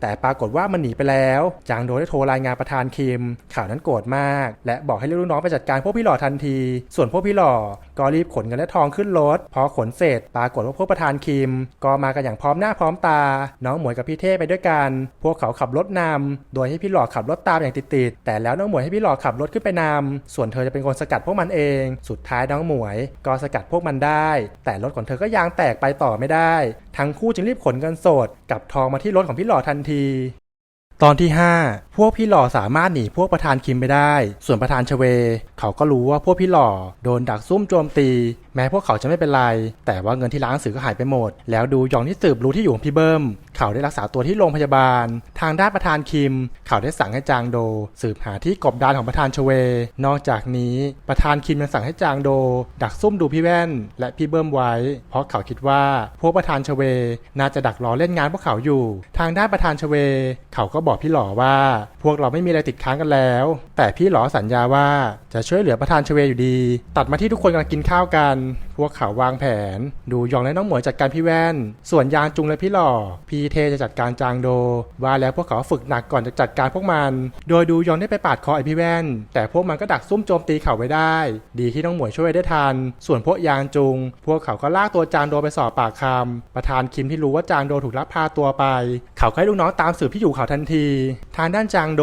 แต่ปรากฏว่ามันหนีไปแล้วจางโดได้โทรรายงานประธานคิม ข่าวนั้นโกรธมาก และบอกให้ลูกน้องไปจัดการพวกพี่หล่อทันที ส่วนพวกพี่หล่อก็รีบขนเงินและทองขึ้นรถพอขนเสร็จ ปรากฏว่าพวกประธานคิม ก็มากันอย่างพร้อมหน้าพร้อมตา น้องหมวยกับพี่เท่ไปด้วยกัน พวกเขาขับรถนำโดยให้พี่หล่อขับรถตามอย่างติดๆแต่แล้วน้องหมวยให้พี่หล่อขับรถขึ้นไปนำส่วนเธอจะเป็นคนสกัดพวกมันเอง สุดท้ายน้องหมวย ก็สกัดพวกมันได้ แต่รถของเธอก็ยางแตกไปต่อไม่ได้ ทั้งคู่จึงรีบขนเงินสดกับทองมาที่รถของพี่หล่อทันที ตอนที่ 5 พวกพี่หล่อสามารถหนีพวกประธานคิมไปได้ ส่วนประธานชเว เขาก็รู้ว่าพวกพี่หล่อโดนดักซุ่มโจมตี แม้พวกเขาจะไม่เป็นไร แต่ว่าเงินที่ร้านหนังสือก็หายไปหมด แล้วดูยองที่สืบรู้ที่อยู่ของพี่เบิ้ม เขาได้รักษาตัวที่โรงพยาบาล ทางด้านประธานคิม เขาได้สั่งให้จางโด สืบหาที่กบดานของประธานชเว นอกจากนี้ประธานคิมยังสั่งให้จางโด ดักซุ่มดูพี่แว่น และพี่เบิ้มไว้ เพราะเขาคิดว่าพวกประธานชเว น่าจะดักรอเล่นงานพวกเขาอยู่ ทางด้านประธานชเว เขาก็บอกพี่หล่อว่า พวกเราไม่มีอะไรติดค้างกันแล้ว แต่พี่หล่อสัญญาว่าจะช่วยเหลือประธานชเวอยู่ดี ตัดมาที่ทุกคนกำลังกินข้าวกัน um, พวกเขาวางแผน ดูยองและน้องหมวยจัดการพี่แว่น ส่วนยางจุงและพี่หล่อ พี่เทจะจัดการจางโด ว่าแล้วพวกเขาฝึกหนักก่อนจะจัดการพวกมัน โดยดูยองได้ไปปาดคอไอพี่แว่น แต่พวกมันก็ดักซุ่มโจมตีเขาไว้ได้ ดีที่น้องหมวยช่วยได้ทัน ส่วนพวกยางจุง พวกเขาก็ลากตัวจางโดไปสอบปากคำประธานคิมที่รู้ว่าจางโดถูกลักพาตัวไป เขาให้ลูกน้องตามสืบที่อยู่เขาทันที ทางด้านจางโด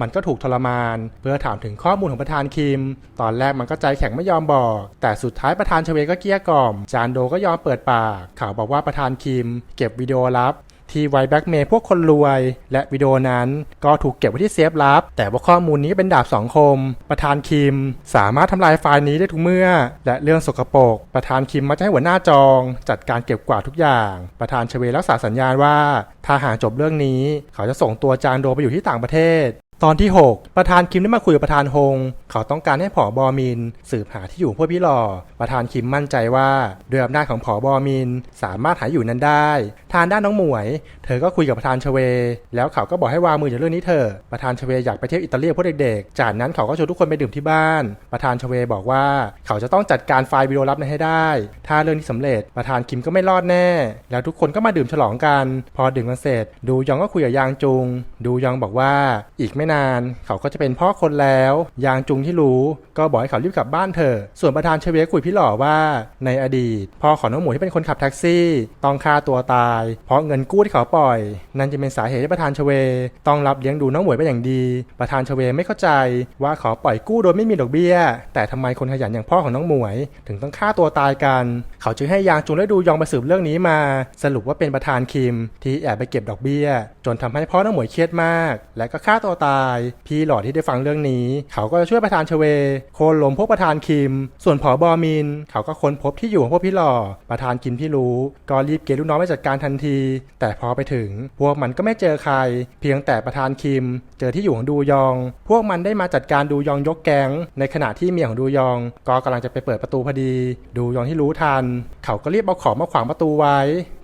มันก็ถูกทรมาน เพื่อถามถึงข้อมูลของประธานคิม ตอนแรกมันก็ใจแข็งไม่ยอมบอก แต่สุดท้ายประธานชเวกก็เกลี้ยกล่อม จานโดก็ยอมเปิดปาก เขาบอกว่าประธานคิม เก็บวิดีโอลับที่ไวแบ็กเมย์พวกคนรวย และวิดีโอนั้นก็ถูกเก็บไว้ที่เซฟลับ แต่ว่าข้อมูลนี้เป็นดาบสองคม ประธานคิม สามารถทำลายไฟล์นี้ได้ทุกเมื่อ และเรื่องสกปรกประธานคิมมักจะให้หัวหน้าจอง จัดการเก็บกวาดทุกอย่าง ประธานชเวรักษาสัญญาณว่าถ้าหากจบเรื่องนี้ เขาจะส่งตัวจานโดไปอยู่ที่ต่างประเทศ ตอนที่ 6 ประธานคิมได้มาคุยกับประธานฮง เขาต้องการให้ผอบอมิน สืบหาที่อยู่พวกพี่หล่อ ประธานคิมมั่นใจว่าด้วยอำนาจของผอบอมิน สามารถหาอยู่นั้นได้ ทางด้านน้องหมวย เธอก็คุยกับประธานชเว แล้วเขาก็บอกให้วางมือจากเรื่องนี้เถอะประธานชเวอยากไปเที่ยวอิตาลีกับพวกเด็กๆ จากนั้นเขาก็ชวนทุกคนไปดื่มที่บ้าน ประธานชเวบอกว่า เขาจะต้องจัดการไฟล์วิดีโอลับนั้นให้ได้ ถ้าเรื่องนี้สำเร็จ ประธานคิมก็ไม่รอดแน่ แล้วทุกคนก็มาดื่มฉลองกัน พอดื่มกันเสร็จ ดูยองก็คุยกับยางจุง ดูยองบอกว่าอีกไม่นาน เขาก็จะเป็นพ่อคนแล้ว ยางจุงที่รู้ก็บอกให้เขารีบกลับบ้านเถอะ ส่วนประธานเชเวคุยพี่หล่อว่า ในอดีตพ่อของน้องหมูที่เป็นคนขับแท็กซี่ ต้องฆ่าตัวตาย เพราะเงินกู้ที่เขาปล่อย นั่นจะเป็นสาเหตุที่ประธานเชเว ต้องรับเลี้ยงดูน้องหมวยเป็นอย่างดี ประธานเชเวไม่เข้าใจว่าเขาปล่อยกู้โดยไม่มีดอกเบี้ย แต่ทำไมคนขยันอย่างพ่อของน้องหมวย ถึงต้องฆ่าตัวตายกัน เขาจึงให้ยางจุงและดูยองไปสืบเรื่องนี้มา สรุปว่าเป็นประธานคิม ที่แอบไปเก็บดอกเบี้ย จนทำให้พ่อน้องหมวยเครียดมาก และก็ฆ่าตัวตายพี่หลอดที่ได้ฟังเรื่องนี้ เขาก็จะช่วยประธานเชเวโค่นล้มพวกประธานคิม ส่วนผอบอมิน เขาก็ค้นพบที่อยู่ของพวกพี่หล่อประธานคิมที่รู้ ก็รีบเกณฑ์ลูกน้องไปจัดการทันที แต่พอไปถึง พวกมันก็ไม่เจอใคร เพียงแต่ประธานคิม เจอที่อยู่ของดูยอง พวกมันได้มาจัดการดูยองยกแก๊งในขณะที่เมียของดูยอง ก็กำลังจะไปเปิดประตูพอดี ดูยองที่รู้ทัน เขาก็รีบเอาของมาขวางประตูไว้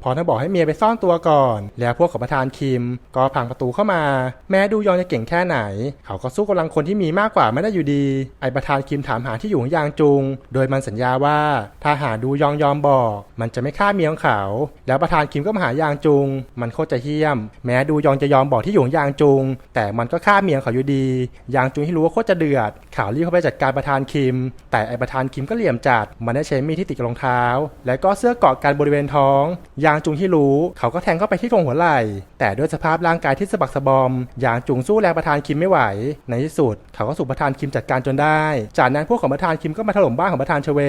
พอท่านบอกให้เมียไปซ่อนตัวก่อน แล้วพวกของประธานคิม ก็พังประตูเข้ามา แม้ดูยองจะเก่งแค่ไหน เขาก็สู้กำลังคนที่มีมากกว่าไม่ได้อยู่ดี ไอประธานคิมถามหาที่อยู่ของยางจุง โดยมันสัญญาว่าถ้าหาดูยองยอมบอก มันจะไม่ฆ่าเมียของเขา แล้วประธานคิมก็มาหายางจุง มันโคตรจะเหี้ยม แม้ดูยองจะยอมบอกที่อยู่ของยางจุง แต่มันก็ฆ่าเมียของเขาอยู่ดี ยางจุงที่รู้ว่าโคตรจะเดือดข่าวรีบเข้าไปจัดการประธานคิม แต่ไอประธานคิมก็เหลี่ยมจัด มันได้ใช้มีดที่ติดกับรองเท้า และก็เสื้อเกาะกันบริเวณท้องยางจุงที่รู้ เขาก็แทงเข้าไปที่ตรงหัวไหล่ แต่ด้วยสภาพร่างกายที่สะบักสะบอม ยางจุงสู้แรงประธานคิมไม่ไหว ในที่สุด เขาก็สูบประธานคิมจัดการจนได้ จากนั้นพวกของประธานคิมก็มาถล่มบ้านของประธานชเว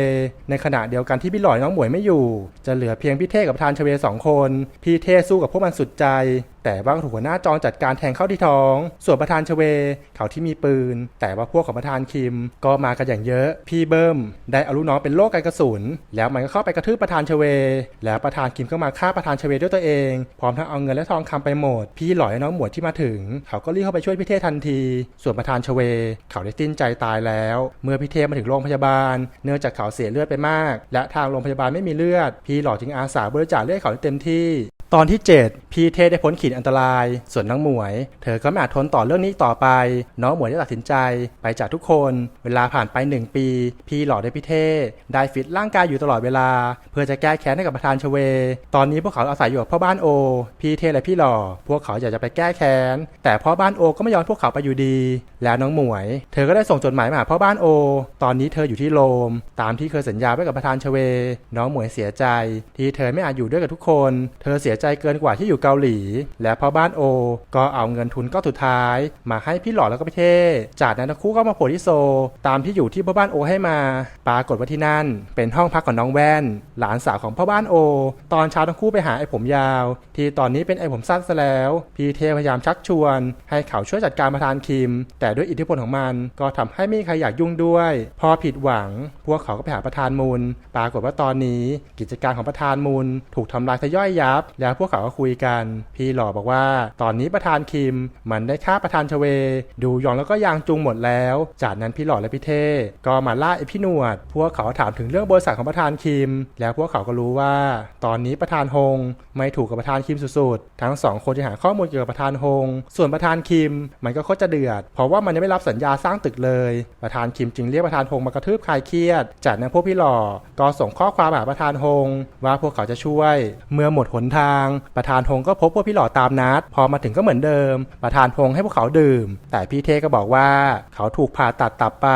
ในขณะเดียวกันที่พี่หลอยน้องหมวยไม่อยู่ จะเหลือเพียงพี่เท่กับประธานชเวสองคน พี่เท่สู้กับพวกมันสุดใจ แต่ว่าถูกหัวหน้าจองจัดการแทงเข้าที่ท้อง ส่วนประธานชเว เขาที่มีปืน แต่ว่าพวกของประธานคิม ก็มากันอย่างเยอะ พี่เบิ้มได้เอาลูกน้องเป็นโล่กันกระสุน แล้วมันก็เข้าไปกระทืบประธานชเว แล้วประธานคิมก็มาฆ่าประธานชเวด้วยตัวเอง พร้อมทั้งเอาเงินและทองคำไปหมด พี่หลอยน้องหมวยที่มาถึง เขาก็รีบเข้าไปช่วยพี่เททันที ส่วนประธานชเว เขาได้สิ้นใจตายแล้ว เมื่อพี่เทมาถึงโรงพยาบาล เนื่องจากเขาเสียเลือดไปมาก และทางโรงพยาบาลไม่มีเลือด พี่หลอจึงอาสาบริจาคเลือดให้เขาเต็มที่ ตอนที่ 7 พีเทได้พ้นขีดอันตราย ส่วนน้องหมวย เธอก็ไม่อาจทนต่อเรื่องนี้ต่อไป น้องหมวยได้ตัดสินใจ ไปจากทุกคน เวลาผ่านไป 1 ปี พี่หล่อได้พี่เทได้ฟิตร่างกายอยู่ตลอดเวลา เพื่อจะแก้แค้นให้กับประธานชเว ตอนนี้พวกเขาอาศัยอยู่กับพ่อบ้านโอ พีเทและพี่หล่อ พวกเขาอยากจะไปแก้แค้น แต่พ่อบ้านโอก็ไม่ยอมพวกเขาไปอยู่ดี แล้วน้องหมวย เธอก็ได้ส่งจดหมายมาหาพ่อบ้านโอ ตอนนี้เธออยู่ที่โรม ตามที่เคยสัญญาไว้กับประธานชเว น้องหมวยเสียใจ ที่เธอไม่อาจอยู่ด้วยกับทุกคน เธอเสียใจเกินกว่าที่อยู่เกาหลี และพ่อบ้านโอ ก็เอาเงินทุนก้อนสุดท้าย มาให้พี่หล่อแล้วก็พี่เท่จากนั้นทั้งคู่ก็มาโผล่ที่โซ ตามที่อยู่ที่พ่อบ้านโอให้มา ปรากฏว่าที่นั่น เป็นห้องพักของน้องแว่น หลานสาวของพ่อบ้านโอ ตอนเช้าทั้งคู่ไปหาไอ้ผมยาว ที่ตอนนี้เป็นไอ้ผมสั้นซะแล้ว พี่เทพยายามชักชวน ให้เขาช่วยจัดการประธานคิม แต่ด้วยอิทธิพลของมันก็ทำให้ไม่มีใครอยากยุ่งด้วย พอผิดหวัง พวกเขาก็ไปหาประธานมูล ปรากฏว่าตอนนี้กิจการของประธานมูล ถูกทำลายทะย่อยยับแล้แล้วพวกเขาก็คุยกัน พี่หล่อบอกว่า ตอนนี้ประธานคิมมันได้ฆ่าประธานชเว ดูยองแล้วก็ยางจุงหมดแล้ว จากนั้นพี่หล่อและพี่เท่ก็มาล่าไอพี่หนวด พวกเขาถามถึงเรื่องบริษัทของประธานคิม แล้วพวกเขาก็รู้ว่า ตอนนี้ประธานฮงไม่ถูกกับประธานคิมสุดๆ ทั้งสองคนจะหาข้อมูลเกี่ยวกับประธานฮง ส่วนประธานคิมมันก็โคตรจะเดือด เพราะว่ามันยังไม่รับสัญญาสร้างตึกเลย ประธานคิมจึงเรียกประธานฮงมากระทืบคลายเครียด จากนั้นพวกพี่หล่อก็ส่งข้อความหาประธานฮงว่าพวกเขาจะช่วย เมื่อหมดหนทางประธานพงก็พบพวกพี่หล่อตามนัด พอมาถึงก็เหมือนเดิม ประธานพงให้พวกเขาดื่ม แต่พี่เทก็บอกว่าเขาถูกผ่าตัดตับไป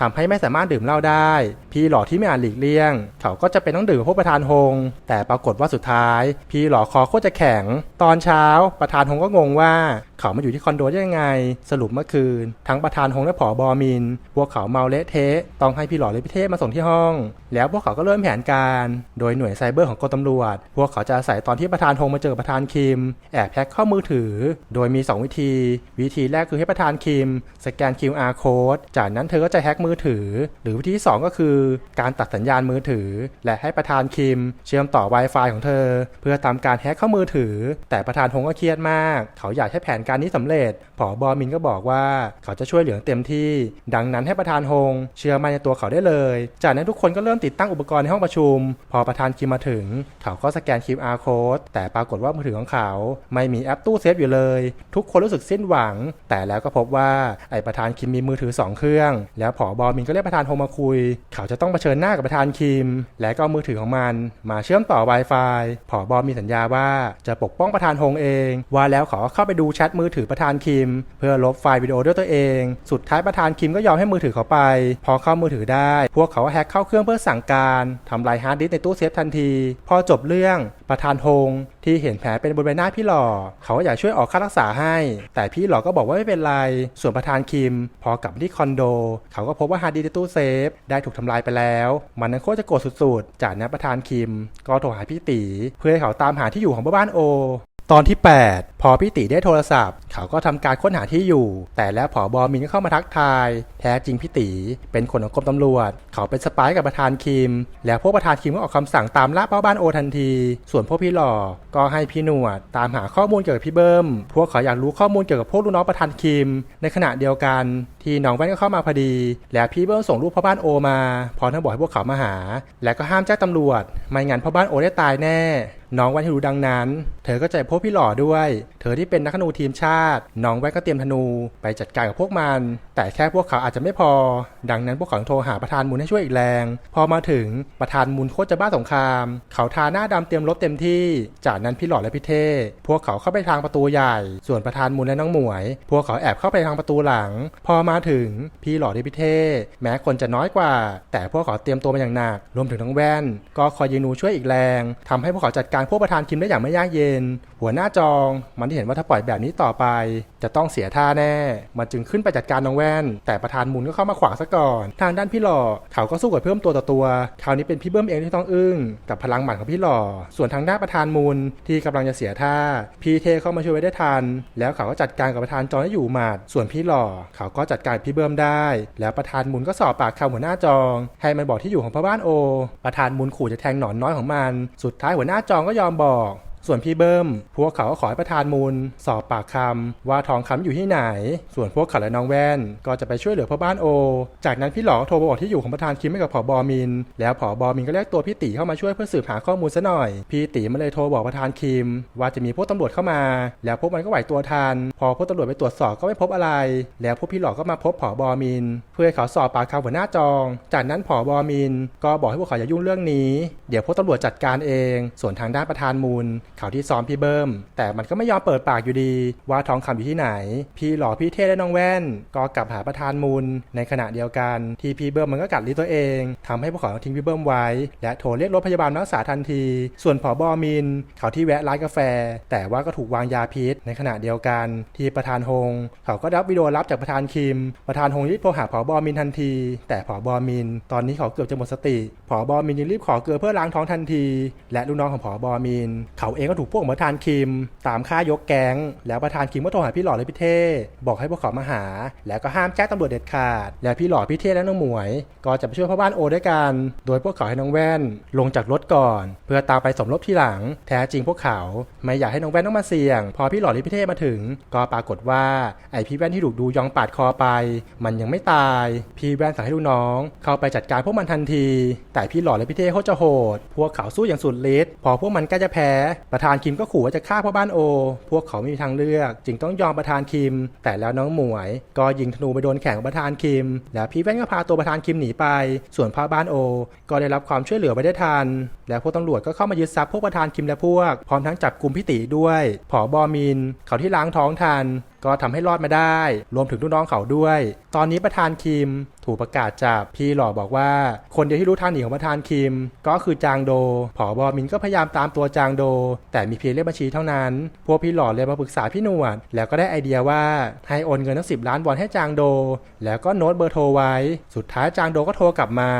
ทำให้ไม่สามารถดื่มเหล้าได้พี่หล่อที่ไม่อาจหลีกเลี่ยง เขาก็จะเป็นต้องดื่มกับพวกประธานฮง แต่ปรากฏว่าสุดท้าย พี่หล่อคอโคตรจะแข็ง ตอนเช้าประธานฮงก็งงว่า เขามาอยู่ที่คอนโดได้ยังไง สรุปเมื่อคืน ทั้งประธานฮงและผอบอมิน พวกเขาเมาเละเทะต้องให้พี่หล่อแลพี่เทพมาส่งที่ห้อง แล้วพวกเขาก็เริ่มแผนการ โดยหน่วยไซเบอร์ของกรมตำรวจ พวกเขาจะอาศัยตอนที่ประธานธงมาเจอประธานคิม แอบแฮ็กเข้ามือถือ โดยมี 2 วิธี วิธีแรกคือให้ประธานคิม สแกน QR code จากนั้นเธอก็จะแฮ็กมือถือ หรือวิธีที่2ก็คือการตัดสัญญาณมือถือ และให้ประธานคิม เชื่อมต่อ Wi-Fi ของเธอ เพื่อทำการแฮ็กเข้ามือถือ แต่ประธานธงก็เครียดมาก เขาอยากให้แผนการนี้สำเร็จผอบอมินก็บอกว่าเขาจะช่วยเหลือเต็มที่ ดังนั้นให้ประธานฮง เชื่อมั่นในตัวเขาได้เลย จากนั้นทุกคนก็เริ่มติดตั้งอุปกรณ์ในห้องประชุม พอประธานคิมมาถึง เขาก็สแกน QR code แต่ปรากฏว่ามือถือของเขา ไม่มีแอปตู้เซฟอยู่เลย ทุกคนรู้สึกสิ้นหวัง แต่แล้วก็พบว่าไอประธานคิมมีมือถือ 2 เครื่อง แล้วผอบอมินก็เรียกประธานฮงมาคุย เขาจะต้องเผชิญหน้ากับประธานคิม และก็มือถือของมัน มาเชื่อมต่อ Wi-Fi ผอบอมีสัญญาว่าจะปกป้องประธานฮงเอง ว่าแล้วเขาก็เข้าไปดูแชทมือถือประธานคิม เพื่อลบไฟล์วิดีโอด้วยตัวเอง สุดท้ายประธานคิมก็ยอมให้มือถือเขาไป พอเข้ามือถือได้ พวกเขาก็แฮ็กเข้าเครื่องเพื่อสั่งการทำลายฮาร์ดดิสในตู้เซฟทันที พอจบเรื่องประธานฮงที่เห็นแผลเป็นบนใบหน้าพี่หล่อ เขาก็อยากช่วยออกค่ารักษาให้ แต่พี่หล่อก็บอกว่าไม่เป็นไร ส่วนประธานคิม พอกลับที่คอนโด เขาก็พบว่าฮาร์ดดิสในตู้เซฟได้ถูกทำลายไปแล้ว มันนั้นโคตรจะโกรธสุดๆ จากนั้นประธานคิม ก็โทรหาพี่ตี เพื่อให้เขาตามหาที่อยู่ของบ้านโอ ตอนที่ 8 พอพี่ติได้โทรศัพท์ เขาก็ทำการค้นหาที่อยู่ แต่แล้วผอบอมินก็เข้ามาทักทาย แท้จริงพี่ติเป็นคนของกรมตำรวจ เขาเป็นสปายกับประธานคิม แล้วพวกประธานคิมก็ออกคำสั่งตามล่าเป้าบ้านโอทันที ส่วนพวกพี่หล่อก็ให้พี่หนวด ตามหาข้อมูลเกี่ยวกับพี่เบิ้ม พวกเขาอยากรู้ข้อมูลเกี่ยวกับพวกลูกน้องประธานคิม ในขณะเดียวกัน ที่น้องแว่นก็เข้ามาพอดี แล้วพี่เบิ้มส่งรูปพ่อบ้านโอมาพร้อมทั้งบอกให้พวกเขามาหา และก็ห้ามแจ้งตำรวจ ไม่งั้นพ่อบ้านโอได้ตายแน่ น้องแว่นที่รู้ดังนั้น เธอก็ใจพวกพี่หล่อด้วย เธอที่เป็นนักธนูทีมชาติ น้องแว่นก็เตรียมธนูไปจัดการกับพวกมัน แต่แค่พวกเขาอาจจะไม่พอ ดังนั้นพวกเขาโทรหาประธานมูลให้ช่วยอีกแรง พอมาถึงประธานมูลโคตรจะบ้าสงคราม เขาทาหน้าดำเตรียมรบเต็มที่ จากนั้นพี่หล่อและพี่เท่พวกเขาเข้าไปทางประตูใหญ่ ส่วนประธานมูลและน้องหมวย พวกเขาแอบเข้าไปทางประตูหลัง พอมาถึงพี่หล่อและพี่เท่แม้คนจะน้อยกว่า แต่พวกเขาเตรียมตัวมาอย่างหนักรวมถึงน้องแว่น ก็คอยยืนนูช่วยอีกแรงทำให้พวกเขาจัดการพวกประธานคิมได้อย่างไม่ยากเย็น หัวหน้าจอง มันที่เห็นว่าถ้าปล่อยแบบนี้ต่อไป จะต้องเสียท่าแน่ มันจึงขึ้นไปจัดการน้องแว่น แต่ประธานมูลก็เข้ามาขวางซะก่อน ทางด้านพี่หล่อเขาก็สู้กับเพิ่มตัวต่อตัว คราวนี้เป็นพี่เบิ้มเองที่ต้องอึ้งกับพลังหมัดของพี่หล่อ ส่วนทางด้านประธานมูลที่กำลังจะเสียท่า พีเทเข้ามาช่วยไว้ได้ทัน แล้วเขาก็จัดการกับประธานจองให้อยู่หมัด ส่วนพี่หล่อเขาก็จัดการพี่เบิ้มได้ แล้วประธานมูลก็สอบปากคำหัวหน้าจอง ให้มันบอกที่อยู่ของพ่อบ้านโอ ประธานมูลขู่จะแทงหนอนน้อยของมัน สุดท้ายหัวหน้าจองก็ยอมบอก ส่วนพี่เบิ้ม พวกเขาก็ขอให้ประธานมูล สอบปากคำว่าทองคำอยู่ที่ไหน ส่วนพวกเขาและน้องแว่น ก็จะไปช่วยเหลือพ่อบ้านโอ จากนั้นพี่หลอโทรบอกที่อยู่ของประธานคิมให้กับผอบอมิน แล้วผอบอมินก็เรียกตัวพี่ตีเข้ามาช่วยเพื่อสืบหาข้อมูลซะหน่อย พี่ตีมันเลยโทรบอกประธานคิม ว่าจะมีพวกตำรวจเข้ามา แล้วพวกมันก็ไหวตัวทัน พอพวกตำรวจไปตรวจสอบก็ไม่พบอะไร แล้วพวกพี่หลอก็มาพบผอบอมิน เพื่อให้เขาสอบปากคำหัวหน้าจอง จากนั้นผอบอมิน ก็บอกให้พวกเขาอย่ายุ่งเรื่องนี้ เดี๋ยวพวกตำรวจจัดการเอง ส่วนทางด้านประธานมูล ขาที่ซ้อมพี่เบิ้ม แต่มันก็ไม่ยอมเปิดปากอยู่ดี ว่าทองคำอยู่ที่ไหน พี่หล่อพี่เท่และน้องแว่น ก็กลับหาประธานมูล ในขณะเดียวกันที่พี่เบิ้มมันก็กัดลิ้นตัวเองทำให้พวกเขาทิ้งพี่เบิ้มไว้ และโทรเรียกรถพยาบาลมารักษาทันที ส่วนผอบอมิน เขาที่แวะร้านกาแฟ แต่ว่าก็ถูกวางยาพิษ ในขณะเดียวกัน ที่ประธานฮง เขาก็รับวิดีโอลับจากประธานคิม ประธานฮงรีบโทรหาผอบอมินทันที แต่ผอบอมิน ตอนนี้เขาเกือบจะหมดสติผอบอมินยังรีบขอเกลือเพื่อล้างท้องทันที และลูกน้องของผอบอมิน เขาเองก็ถูกพวกประธานคิม ตามฆ่ายกแก๊ง แล้วประธานคิมก็โทรหาพี่หล่อและพี่เท่บอกให้พวกเขามาหา แล้วก็ห้ามแจ้งตำรวจเด็ดขาด แล้วพี่หล่อพี่เท่และน้องหมวย ก็จะไปช่วยพ่อบ้านโอด้วยกัน โดยพวกเขาให้น้องแว่น ลงจากรถก่อน เพื่อตามไปสมรบทีหลัง แท้จริงพวกเขา ไม่อยากให้น้องแว่นต้องมาเสี่ยง พอพี่หล่อและพี่เท่มาถึง ก็ปรากฏว่าไอพี่แว่นที่ถูกดูยองปาดคอไป มันยังไม่ตาย พี่แว่นสั่งให้ลูกน้อง เข้าไปจัดการพวกมันทันที แต่พี่หล่อและพี่เท่เขาจะโหด พวกเขาสู้อย่างสุดฤทธิ์พอพวกมันใกล้จะแพ้ประธานคิมก็ขู่ว่าจะฆ่าพ่อบ้านโอ พวกเขาไม่มีทางเลือก จึงต้องยอมประธานคิม แต่แล้วน้องหมวย ก็ยิงธนูไปโดนแขนของประธานคิม แล้วพี่แว่นก็พาตัวประธานคิมหนีไป ส่วนพ่อบ้านโอ ก็ได้รับความช่วยเหลือไปได้ทัน แล้วพวกตำรวจก็เข้ามายึดทรัพย์พวกประธานคิมและพวก พร้อมทั้งจับกลุ่มพิติด้วยผอบอมิน เขาที่ล้างท้องทัน ก็ทำให้รอดมาได้ รวมถึงลูกน้องเขาด้วย ตอนนี้ประธานคิมถูกประกาศจับพี่หล่อบอกว่า คนเดียวที่รู้ทางหนีของประธานคิม ก็คือจางโดผอบอมินก็พยายามตามตัวจางโด แต่มีเพียงเลขบัญชีเท่านั้น พวกพี่หล่อเลยมาปรึกษาพี่หนวด แล้วก็ได้ไอเดียว่าให้โอนเงินทั้งสิบล้านวอนให้จางโด แล้วก็โน้ตเบอร์โทรไว้ สุดท้ายจางโดก็โทรกลับมา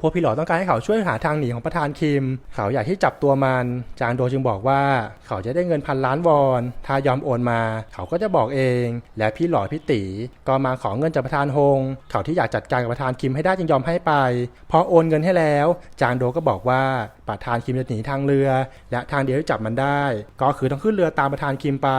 พวกพี่หลอต้องการให้เขาช่วยหาทางหนีของประธานคิม เขาอยากที่จับตัวมัน จางโดจึงบอกว่า เขาจะได้เงินพันล้านวอน ถ้ายอมโอนมา เขาก็จะบอกเอง และพี่หลอพี่ตีก็มาขอเงินจากประธานฮง เขาที่อยากจัดการกับประธานคิมให้ได้จึงยอมให้ไป พอโอนเงินให้แล้ว จางโดก็บอกว่าประธานคิมจะหนีทางเรือ และทางเดียวที่จับมันได้ ก็คือต้องขึ้นเรือตามประธานคิมไป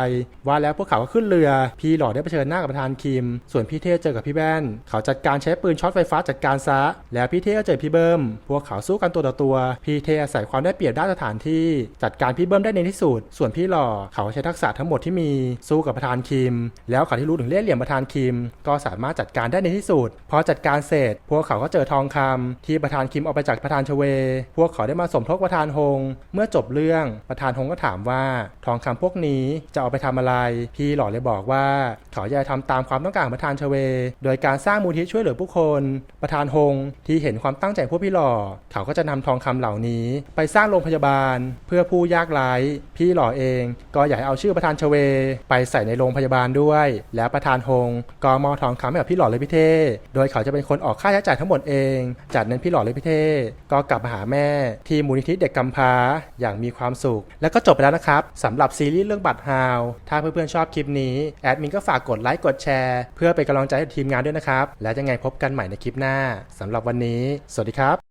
ว่าแล้วพวกเขาก็ขึ้นเรือ พี่หลอได้เผชิญหน้ากับประธานคิม ส่วนพี่เท่เจอกับพี่แว่นเขาจัดการใช้ปืนช็อตไฟฟ้าจัดการซะ แล้วพี่เท่ก็เจอพี่เบิ้ม พวกเขาสู้กันตัวต่อตัว พี่เทอาศัยความได้เปรียบด้านสถานที่ จัดการพี่เบิ้มได้ในที่สุด ส่วนพี่หล่อเขาใช้ทักษะทั้งหมดที่มีสู้กับประธานคิม แล้วเขาที่รู้ถึงเล่ห์เหลี่ยมประธานคิม ก็สามารถจัดการได้ในที่สุด พอจัดการเสร็จ พวกเขาก็เจอทองคำที่ประธานคิมเอาไปจากประธานชเว พวกเขาได้มาสมทบประธานฮง เมื่อจบเรื่องประธานฮงก็ถามว่า ทองคำพวกนี้จะเอาไปทำอะไร พี่หล่อเลยบอกว่า เขาจะทำตามความต้องการของประธานชเว โดยการสร้างมูลที่ช่วยเหลือผู้คน ประธานฮงที่เห็นความตั้งใจของพวกพี่หล่อเขาก็จะนำทองคำเหล่านี้ ไปสร้างโรงพยาบาล เพื่อผู้ยากไร้พี่หล่อเอง ก็อยากให้เอาชื่อประธานชเว ไปใส่ในโรงพยาบาลด้วย แล้วประธานฮงก็มอบทองคำให้กับพี่หล่อเลยพี่เทโดยเขาจะเป็นคนออกค่าใช้จ่ายทั้งหมดเอง จากนั้นพี่หล่อเลยพี่เทก็กลับมาหาแม่ที่มูลนิธิเด็กกำพร้าอย่างมีความสุข แล้วก็จบไปแล้วนะครับสำหรับซีรีส์เรื่องบัตรฮาวถ้าเพื่อนๆชอบคลิปนี้แอดมินก็ฝากกดไลค์กดแชร์ เพื่อเป็นกำลังใจให้ทีมงานด้วยนะครับแล้วยังไงพบกันใหม่ในคลิปหน้าสำหรับวันนี้สวัสดีครับ